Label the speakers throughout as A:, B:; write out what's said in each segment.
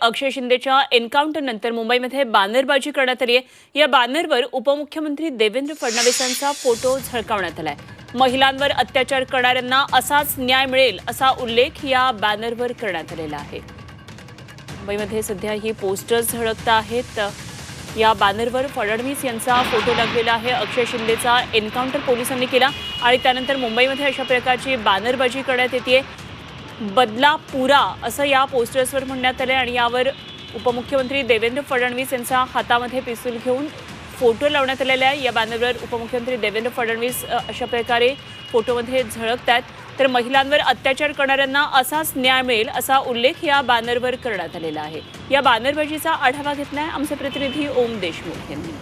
A: अक्षय शिंदेच्या एन्काउंटरनंतर मुंबईमध्ये बॅनरबाजी करण्यात आली आहे. या बॅनरवर उपमुख्यमंत्री देवेंद्र फडणवीसांचा फोटो झळकावण्यात आलाय. महिलांवर अत्याचार करणाऱ्यांना असाच न्याय मिळेल असा उल्लेख या बॅनरवर करण्यात आलेला आहे. मुंबईमध्ये सध्या ही पोस्टर्स झळकत आहेत. या बॅनरवर फडणवीस यांचा फोटो लागलेला आहे. अक्षय शिंदेचा एन्काउंटर पोलिसांनी केला आणि त्यानंतर मुंबईमध्ये अशा प्रकारची बॅनरबाजी करण्यात येते बदला पुरा असं या पोस्टर्सवर म्हणण्यात आलं आणि यावर उपमुख्यमंत्री देवेंद्र फडणवीस यांचा हातामध्ये पिस्तूल घेऊन फोटो लावण्यात आलेला आहे. या बॅनरवर उपमुख्यमंत्री देवेंद्र फडणवीस अशा प्रकारे फोटोमध्ये झळकत आहेत तर महिलांवर अत्याचार करणाऱ्यांना असाच न्याय मिळेल असा उल्लेख या बॅनरवर करण्यात आलेला आहे. या बॅनरबाजीचा आढावा घेतला आहे आमचे प्रतिनिधी ओम देशमुख यांनी.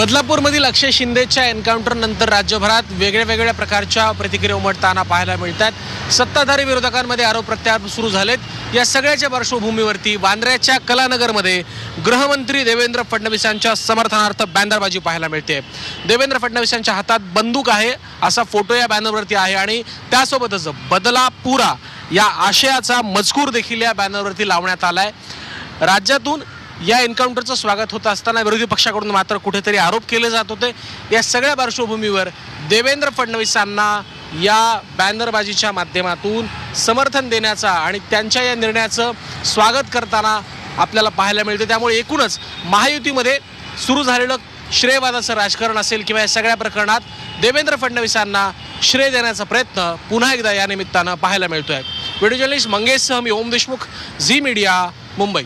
B: बदलापूरमधील अक्षय शिंदेच्या एन्काउंटरनंतर राज्यभरात वेगळ्या वेगळ्या प्रकारच्या प्रतिक्रिया उमटताना पाहायला मिळतात. सत्ताधारी विरोधकांमध्ये आरोप प्रत्यारोप सुरू झालेत. या सगळ्याच्या पार्श्वभूमीवरती वांद्र्याच्या कलानगरमध्ये गृहमंत्री देवेंद्र फडणवीसांच्या समर्थनार्थ बॅनरबाजी पाहायला मिळते. देवेंद्र फडणवीसांच्या हातात बंदूक आहे असा फोटो या बॅनरवरती आहे आणि त्यासोबतच बदलापुरा या आशयाचा मजकूर देखील या बॅनरवरती लावण्यात आला आहे राज्यातून या एन्काउंटरचं स्वागत होत असताना विरोधी पक्षाकडून मात्र कुठेतरी आरोप केले जात होते. या सगळ्या पार्श्वभूमीवर देवेंद्र फडणवीसांना या बॅनरबाजीच्या माध्यमातून समर्थन देण्याचा आणि त्यांच्या या निर्णयाचं स्वागत करताना आपल्याला पाहायला मिळते. त्यामुळे एकूणच महायुतीमध्ये सुरू झालेलं श्रेयवादाचं राजकारण असेल किंवा या सगळ्या प्रकरणात देवेंद्र फडणवीसांना श्रेय देण्याचा प्रयत्न पुन्हा एकदा या निमित्तानं पाहायला मिळतोय. व्हिडिओ जर्नलिस्ट मंगेशसह मी ओम देशमुख झी मीडिया मुंबई.